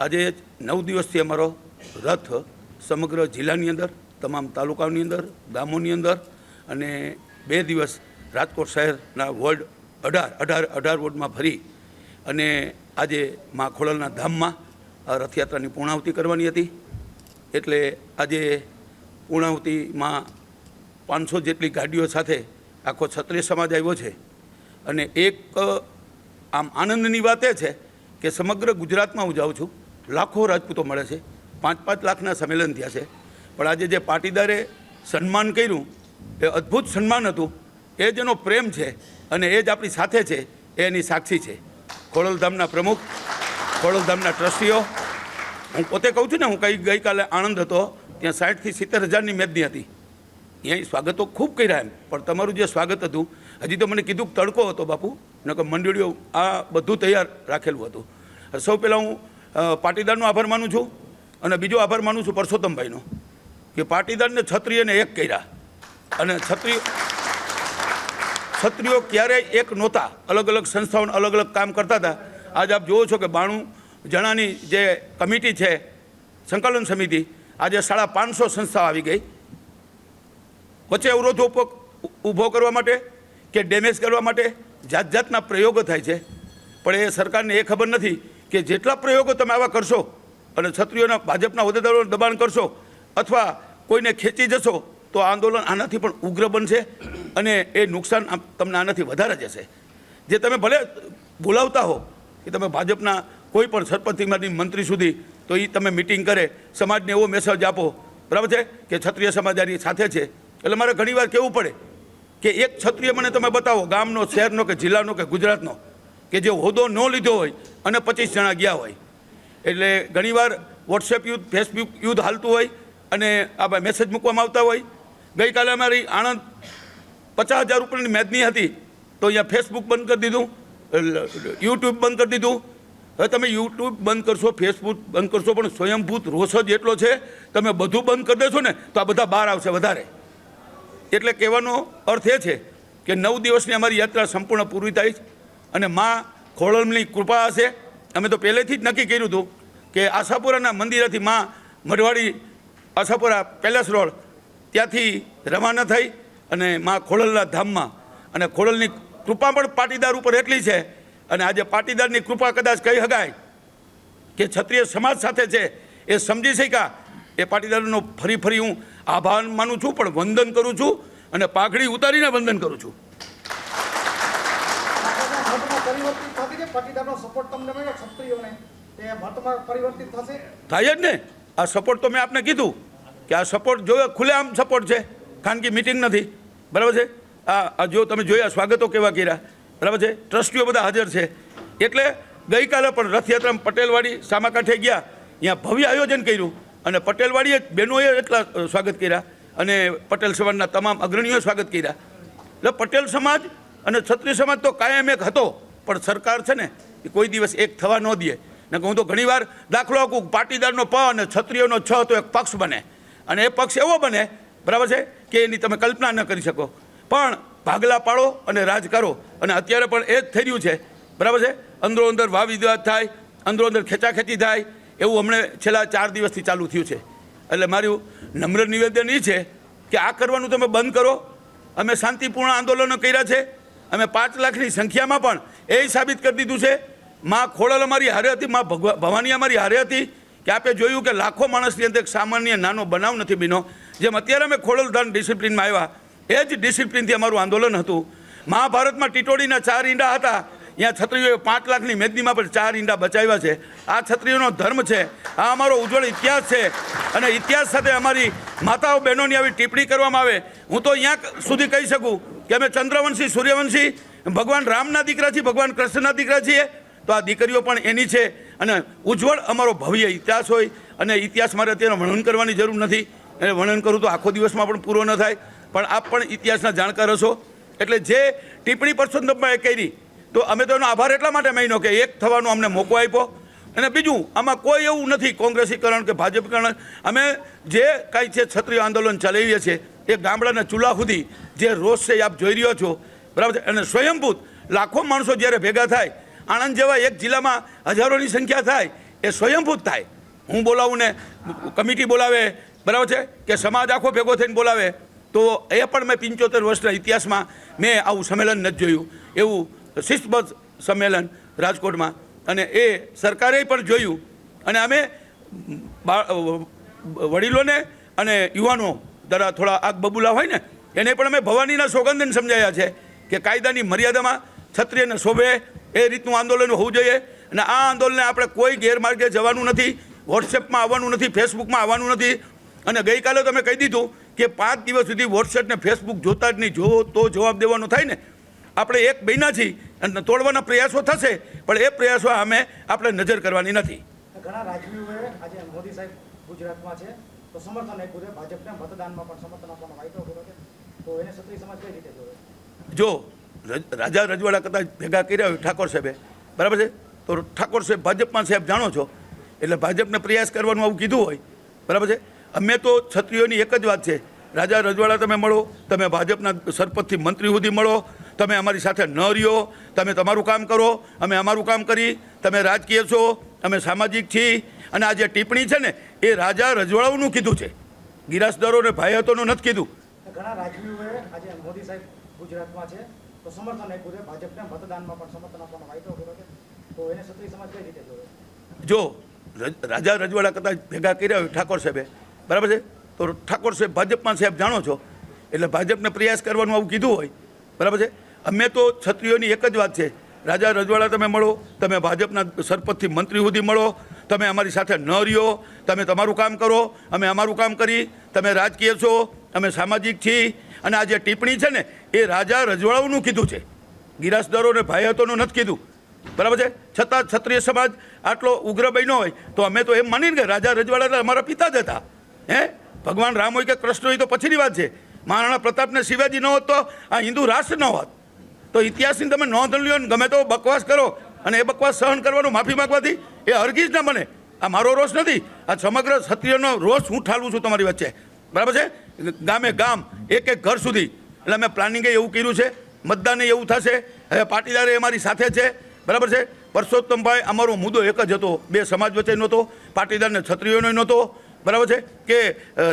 આજે નવ દિવસથી અમારો રથ સમગ્ર જિલ્લાની અંદર, તમામ તાલુકાઓની અંદર, ગામોની અંદર અને બે દિવસ રાજકોટ શહેરના વોર્ડ અઢાર અઢાર અઢાર વોર્ડમાં ફરી અને આજે મા ખોડલના ધામમાં આ રથયાત્રાની પૂર્ણાહુતિ કરવાની હતી. એટલે આજે પૂર્ણાહુતિમાં પાંચસો જેટલી ગાડીઓ સાથે આખો ક્ષત્રિય સમાજ આવ્યો છે. અને એક, આમ આનંદની વાત એ છે કે સમગ્ર ગુજરાતમાં હું જાઉં છું. લાખો રાજપૂતો મળે છે. પાંચ પાંચ લાખના સંમેલન થયા છે. પણ આજે જે પાટીદારે સન્માન કર્યું, એ અદ્ભુત સન્માન હતું. એ જેનો પ્રેમ છે અને એ જ આપણી સાથે છે. એ એની સાક્ષી છે. ખોડલધામના પ્રમુખ, ખોડલધામના ટ્રસ્ટીઓ. હું પોતે કહું છું ને, હું કઈ ગઈકાલે આણંદ હતો, ત્યાં સાઠથી સિત્તેર હજારની મેદની હતી. અહીંયા સ્વાગતો ખૂબ કર્યા એમ, પણ તમારું જે સ્વાગત હતું, હજી તો મને કીધું તડકો હતો બાપુ, નકર મંડળીઓ આ બધું તૈયાર રાખેલું હતું. સૌ પહેલાં હું પાટીદારનો આભાર માનું છું અને બીજો આભાર માનું છું પરસોત્તમભાઈનો કે પાટીદારને છત્રીઓને એક કર્યા. અને ક્ષત્રિય ક્ષત્રિયો ક્યારેય એક નહોતા. અલગ અલગ સંસ્થાઓને અલગ અલગ કામ કરતા હતા. આજે આપ જુઓ છો કે બાણું જણાની જે કમિટી છે, સંકલન સમિતિ, આજે સાડા પાંચસો સંસ્થાઓ આવી ગઈ. વચ્ચે અવરોધ ઊભો કરવા માટે કે ડેમેજ કરવા માટે જાત જાતના પ્રયોગો થાય છે. પણ એ સરકારને એ ખબર નથી કે જેટલા પ્રયોગો તમે આવા કરશો અને ક્ષત્રિયોના ભાજપના હોદ્દેદારોને દબાણ કરશો અથવા કોઈને ખેંચી જશો, તો આંદોલન આનાથી પણ ઉગ્ર બનશે અને એ નુકસાન તમને આનાથી વધારે જશે. જે તમે ભલે બોલાવતા હો કે તમે ભાજપના કોઈ પણ સરપંચમાંથી મંત્રી સુધી, તો એ તમે મિટિંગ કરે, સમાજને એવો મેસેજ આપો. બરાબર છે? કે ક્ષત્રિય સમાજ આની સાથે છે. એટલે મારે ઘણીવાર કહેવું પડે કે એક ક્ષત્રિય મને તમે બતાવો, ગામનો, શહેરનો કે જિલ્લાનો કે ગુજરાતનો કે જે હોદ્દો ન લીધો હોય અને પચીસ જણા ગયા હોય. એટલે ઘણીવાર વોટ્સએપ યુદ્ધ ફેસબુક યુદ્ધ હાલતું હોય અને આ મેસેજ મૂકવામાં આવતા હોય. ગઈકાલે અમારી આણંદ પચાસ હજાર રૂપિયાની મેદની હતી, તો અહીંયા ફેસબુક બંધ કરી દીધું યુટ્યુબ બંધ કરી દીધું. હવે તમે યુટ્યુબ બંધ કરશો ફેસબુક બંધ કરશો, પણ સ્વયંભૂત રોષ જ એટલો છે, તમે બધું બંધ કરી દેશો ને, તો આ બધા બહાર આવશે વધારે. એટલે કહેવાનો અર્થ એ છે કે નવ દિવસની અમારી યાત્રા સંપૂર્ણ પૂરી થાય છે. અને મા ખોળમની કૃપા હશે. અમે તો પહેલેથી જ નક્કી કર્યું હતું કે આશાપુરાના મંદિરેથી મા મઢવાડી, આશાપુરા પેલેસ રોડ ત્યાંથી રવાના થઈ અને મા ખોડલના ધામમાં અને ખોડલની કૃપા પણ પાટીદાર ઉપર એટલી છે અને આજે પાટીદારની કૃપા કદાચ કહી શકાય કે ક્ષત્રિય સમાજ સાથે છે એ સમજી શક્યા. એ પાટીદારનો ફરી ફરી હું આભાર માનું છું, પણ વંદન કરું છું અને પાઘડી ઉતારીને વંદન કરું છું. પરિવર્તિત થશે કે પાટીદારનો સપોર્ટ તમને મળ્યો ક્ષત્રિયોને એ મતમાં પરિવર્તિત થશે? થાય જ ને. આ સપોર્ટ તો મેં આપને કીધું કે આ સપોર્ટ જોયો ખુલ્લેઆમ સપોર્ટ છે. ખાનગી મિટિંગ નથી. બરાબર છે? આ જો તમે જોયા, સ્વાગતો કેવા કર્યા. બરાબર છે? ટ્રસ્ટીઓ બધા હાજર છે. એટલે ગઈકાલે પણ રથયાત્રામાં પટેલવાડી સામાકાંઠે ગયા. ત્યાં ભવ્ય આયોજન કર્યું. અને પટેલવાડીએ બહેનોએ એટલા સ્વાગત કર્યા. અને પટેલ સમાજના તમામ અગ્રણીઓએ સ્વાગત કર્યા. એટલે પટેલ સમાજ અને ક્ષત્રિય સમાજ તો કાયમ એક હતો. પણ સરકાર છે ને, એ કોઈ દિવસ એક થવા ન દે. ને હું તો ઘણીવાર દાખલો આપું, પાટીદારનો પ અને ક્ષત્રિયોનો છ તો એક પક્ષ બને. અને એ પક્ષ એવો બને, બરાબર છે, કે એની તમે કલ્પના ન કરી શકો. પણ ભાગલા પાડો અને રાજ કરો. અને અત્યારે પણ એ જ થઈ રહ્યું છે, બરાબર છે? અંદરો અંદર વાવ વિવાદ થાય, અંદરો અંદર ખેંચાખેંચી થાય, એવું હમણે છેલ્લા ચાર દિવસથી ચાલુ થયું છે. એટલે મારું નમ્ર નિવેદન એ છે, કે આ કરવાનું તમે બંધ કરો. અમે શાંતિપૂર્ણ આંદોલનો કર્યા છે. અમે પાંચ લાખની સંખ્યામાં પણ એ સાબિત કરી દીધું છે. માં ખોડલ અમારી હારે હતી, માં ભવાની અમારી હારે હતી, કે આપે જોયું કે લાખો માણસની અંદર એક સામાન્ય નાનો બનાવ નથી બીનો જેમ અત્યારે અમે ખોડલ ખોડલધાન ડિસિપ્લિનમાં આવ્યા, એ જ ડિસિપ્લિનથી અમારું આંદોલન હતું. મહાભારતમાં ટીટોડીના ચાર ઈંડા હતા ત્યાં છત્રીઓએ પાંચ લાખની મેદનીમાં પણ ચાર ઈંડા બચાવ્યા છે. આ છત્રીઓનો ધર્મ છે, આ અમારો ઉજ્જવળ ઇતિહાસ છે. અને ઇતિહાસ સાથે અમારી માતાઓ બહેનોની આવી ટિપ્પણી કરવામાં આવે. હું તો અહીંયા સુધી કહી શકું કે અમે ચંદ્રવંશી, સૂર્યવંશી ભગવાન રામના દીકરા છીએ, ભગવાન કૃષ્ણના દીકરા છીએ. તો આ દીકરીઓ પણ એની છે. અને ઉજ્જવળ અમારો ભવ્ય ઇતિહાસ હોય અને ઇતિહાસ મારે અત્યારે વર્ણન કરવાની જરૂર નથી. અને વર્ણન કરું તો આખો દિવસમાં પણ પૂરો ન થાય. પણ આપ પણ ઇતિહાસના જાણકાર હશો. એટલે જે ટિપ્પણી પરસોત્તમભાઈએ કરી, તો અમે તો એનો આભાર એટલા માટે માન્યો કે એક થવાનો અમને મોકો આપ્યો. અને બીજું, આમાં કોઈ એવું નથી કોંગ્રેસીકરણ કે ભાજપકરણ. અમે જે કાંઈ છે, ક્ષત્રિય આંદોલન ચલાવીએ છીએ, એ ગામડાના ચૂલા સુધી જે રોષ છે એ આપ જોઈ રહ્યો છો. બરાબર? છે અને સ્વયંભૂત લાખો માણસો જ્યારે ભેગા થાય, આણંદ જેવા એક જિલ્લામાં હજારોની સંખ્યા થાય, એ સ્વયંભૂત થાય. હું બોલાવું ને કમિટી બોલાવે, બરાબર છે? કે સમાજ આખો ભેગો થઈને બોલાવે, તો એ પણ મેં પંચોતેર વર્ષના ઇતિહાસમાં મેં આવું સંમેલન નથી જોયું. એવું શિસ્તબદ્ધ સંમેલન રાજકોટમાં. અને એ સરકારે પણ જોયું. અને અમે વડીલોને અને યુવાનો, જરા થોડા આગ બબુલા હોય ને, એને પણ અમે ભવાનીના સોગંદન સમજાયા છે. કે કાયદાની મર્યાદામાં ક્ષત્રિયને શોભે એ રીતનું આંદોલન હોવું જોઈએ. અને આ આંદોલને આપણે કોઈ ગેરમાર્ગે જવાનું નથી. વોટ્સએપમાં આવવાનું નથી ફેસબુકમાં આવવાનું નથી. અને ગઈકાલે તમે કહી દીધું કે પાંચ દિવસ સુધી વોટ્સએપ ને ફેસબુક જોતા જ નહીં. જો તો જવાબ દેવાનો થાય ને. આપણે એક મહિના છીએ અને તોડવાના પ્રયાસો થશે, પણ એ પ્રયાસો અમે આપણે નજર કરવાની નથી. ઘણા રાજવીઓએ આજે મોદી સાહેબ ગુજરાતમાં છે, તો સમર્થન આપ્યું ભાજપને મતદાનમાં પણ સમર્થન આપવાનો વાયદો કર્યો છે. તો એને ક્ષત્રિય સમાજ કઈ રીતે જોવે? જો રજ- રાજા રજવાડા કદાચ ભેગા કર્યા હોય, ઠાકોર સાહેબે. બરાબર છે? તો ઠાકોર સાહેબ ભાજપમાં સાહેબ જાણો છો. એટલે ભાજપને પ્રયાસ કરવાનું આવું કીધું હોય. બરાબર છે? અમે તો ક્ષત્રિયોની એક જ વાત છે. રાજા રજવાડા તમે મળો, તમે ભાજપના સરપંચથી મંત્રી સુધી મળો, તમે અમારી સાથે ન રહ્યો, તમે તમારું કામ કરો, અમે અમારું કામ કરી, તમે રાજકીય છો, અમે સામાજિક છીએ, અને આ જે ટિપ્પણી છે ને, એ રાજા રજવાડાઓનું કીધું છે. ગિરાસદારો ભાઈ હતોનું નથી કીધું. ઘણા રાજવીઓએ આજે મોદી સાહેબ ગુજરાતમાં છે, તો સમર્થન આપ્યું છે. ભાજપને મતદાનમાં પણ સમર્થન આપવાનો વાયદો કર્યો છે. તો એને ક્ષત્રિય સમાજ કઈ રીતે જોવે? જો, રજ- રાજા રજવાડા કદાચ ભેગા કર્યા હોય ઠાકોર સાહેબે, બરાબર છે? તો ઠાકોર સાહેબ ભાજપમાં સાહેબ જાણો છો, એટલે ભાજપને પ્રયાસ કરવાનું આવું કીધું હોય, બરાબર છે? અમે તો ક્ષત્રિયોની એક જ વાત છે. રાજા રજવાડા તમે મળો, તમે ભાજપના સરપંચથી મંત્રી સુધી મળો, તમે અમારી સાથે ન રહ્યો, તમે તમારું કામ કરો, અમે અમારું કામ કરી, તમે રાજકીય છો, અમે સામાજિક છીએ, અને આ જે ટિપ્પણી છે ને એ રાજા રજવાડાઓનું કીધું છે. ગિરાસદારો ભાઈ ભાઈહતોનું નથી કીધું. બરાબર છે? છતાં ક્ષત્રિય સમાજ આટલો ઉગ્ર બન્યો હોય તો અમે તો એમ માનીને કે રાજા રજવાડા અમારા પિતા જ હતા. હે? ભગવાન રામ હોય કે કૃષ્ણ હોય તો પછીની વાત છે. મહારાણા પ્રતાપને શિવાજી ન હોત તો આ હિન્દુ રાષ્ટ્ર ન હોત. તો ઇતિહાસની તમે નોંધ લ્યો ને ગમે તો બકવાસ કરો અને એ બકવાસ સહન કરવાનું માફી માગવાથી એ હરગીજ ના બને. આ મારો રોષ નથી. આ સમગ્ર ક્ષત્રિયનો રોષ હું ઠાલવું છું તમારી વચ્ચે. બરાબર છે? ગામે ગામ, એક એક ઘર સુધી એટલે અમે પ્લાનિંગે એવું કર્યું છે મતદાને એવું થશે. હવે પાટીદારે અમારી સાથે છે, બરાબર છે? પરસોત્તમભાઈ, અમારો મુદ્દો એક જ હતો, બે સમાજ વચ્ચે નહોતો પાટીદાર છત્રીઓનો નહોતો, બરાબર છે? કે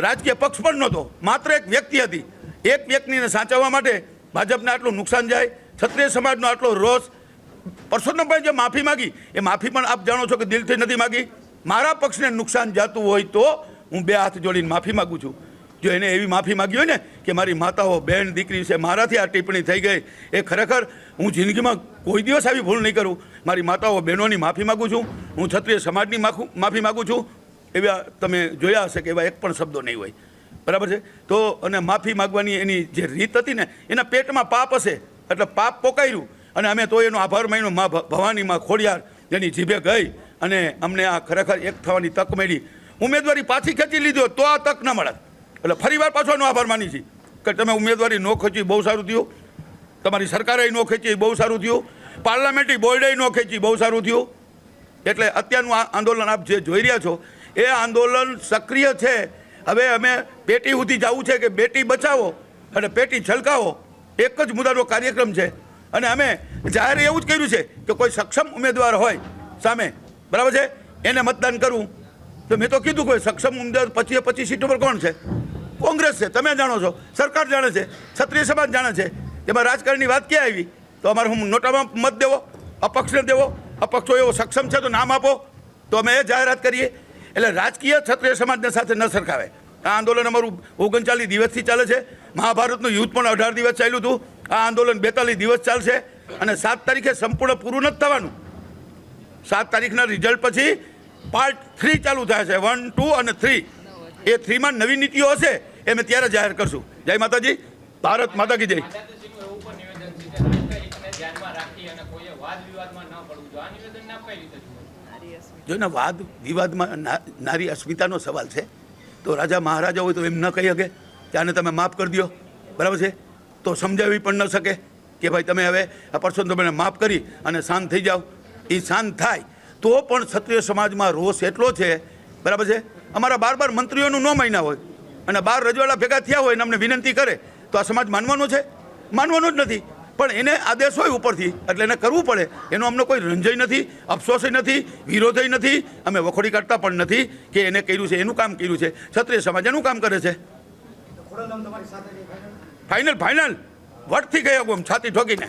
રાજકીય પક્ષ પણ નહોતો, માત્ર એક વ્યક્તિ હતી. એક વ્યક્તિને સાચવવા માટે ભાજપને આટલું નુકસાન જાય, ક્ષત્રિય સમાજનો આટલો રોષ. પરસોત્તમભાઈ જે માફી માગી, એ માફી પણ આપ જાણો છો કે દિલથી નથી માગી. મારા પક્ષને નુકસાન જાતું હોય તો હું બે હાથ જોડીને માફી માગું છું. જો એને એવી માફી માગી હોય ને કે મારી માતાઓ, બહેન, દીકરી છે, મારાથી આ ટિપ્પણી થઈ ગઈ. એ ખરેખર હું જિંદગીમાં કોઈ દિવસ આવી ભૂલ નહીં કરું. મારી માતાઓ, બહેનોની માફી માગું છું. હું ક્ષત્રિય સમાજની માખું, માફી માગું છું. એવા તમે જોયા હશે કે એવા એક પણ શબ્દો નહીં હોય. બરાબર છે? તો અને માફી માગવાની એની જે રીત હતી ને, એના પેટમાં પાપ હશે. એટલે પાપ પોકાયું અને અમે તો એનો આભાર માન્યો. મા ભવાનીમાં ખોડિયાર જેની જીભે ગઈ અને અમને આ ખરેખર એક થવાની તક મળી. ઉમેદવારી પાછી ખેંચી લીધો તો આ તક ન મળે એટલે ફરીવાર પાછો એનો આભાર માની છે કે તમે ઉમેદવારી ન ખેંચી, બહુ સારું થયું. તમારી સરકારે ન ખેંચી, બહુ સારું થયું. પાર્લામેન્ટરી બોર્ડે ન ખેંચી, બહુ સારું થયું. એટલે અત્યારનું આંદોલન આપ જે જોઈ રહ્યા છો, એ આંદોલન સક્રિય છે. હવે અમે પેટી સુધી જવું છે કે બેટી બચાવો અને પેટી છલકાવો. એક જ મુદ્દાનો કાર્યક્રમ છે. અને અમે જાહેર એવું જ કર્યું છે કે કોઈ સક્ષમ ઉમેદવાર હોય સામે, બરાબર છે? એને મતદાન કરવું તો મેં તો કીધું કોઈ સક્ષમ ઉમેદવાર પચીએ પચીસ સીટો પર કોણ છે? કોંગ્રેસ છે, તમે જાણો છો, સરકાર જાણે છે, ક્ષત્રિય સમાજ જાણે છે. એમાં રાજકારણની વાત ક્યાં આવી? તો અમારે હું નોટામાં મત દેવો, અપક્ષને દેવો, અપક્ષો એવો સક્ષમ છે તો નામ આપો. તો અમે એ જાહેરાત કરીએ. એટલે રાજકીય ક્ષત્રિય સમાજને સાથે ન સરખાવે આ આંદોલન અમારું ઓગણચાલીસ દિવસથી ચાલે છે. મહાભારતનું યુદ્ધ પણ અઢાર દિવસ ચાલ્યું હતું. આ આંદોલન બેતાલીસ દિવસ ચાલશે અને સાત તારીખે સંપૂર્ણ પૂરું નથી થવાનું. સાત તારીખના રિઝલ્ટ પછી પાર્ટ થ્રી ચાલુ થાય છે. વન, ટુ અને થ્રી. એ થ્રીમાં નવી નીતિઓ હશે, એ અમે ત્યારે જાહેર કરશું. જય માતાજી. ભારત માતા કી જય? જો ને વાદ વિવાદમાં નારી અસ્મિતાનો સવાલ છે, તો રાજા મહારાજા હોય તો એમ ન કહી શકે. કે આને તમે માફ કરી દો. બરાબર છે? તો સમજાવી પણ ન શકે કે ભાઈ તમે હવે આ પરસોત્તમને માફ કરી અને શાંત થઈ જાઓ. એ શાંત થાય. તો પણ ક્ષત્રિય સમાજમાં રોષ એટલો છે, બરાબર છે? અમારા બાર બાર મંત્રીઓનું ન માન્યા હોય અને બાર રજવાડા ભેગા થયા હોય અને અમને વિનંતી કરે તો આ સમાજ માનવાનો છે? માનવાનો જ નથી. પણ એને આદેશ હોય ઉપરથી એટલે એને કરવું પડે. એનો અમને કોઈ રંજય નથી અફસોસય નથી વિરોધય નથી. અમે વખોડી કાઢતા પણ નથી કે એને કર્યું છે એનું કામ કર્યું છે. ક્ષત્રિય સમાજ એનું કામ કરે છે. ફાઇનલ ફાઇનલ વટથી ગયા ગોમ છાતી ઠોકીને.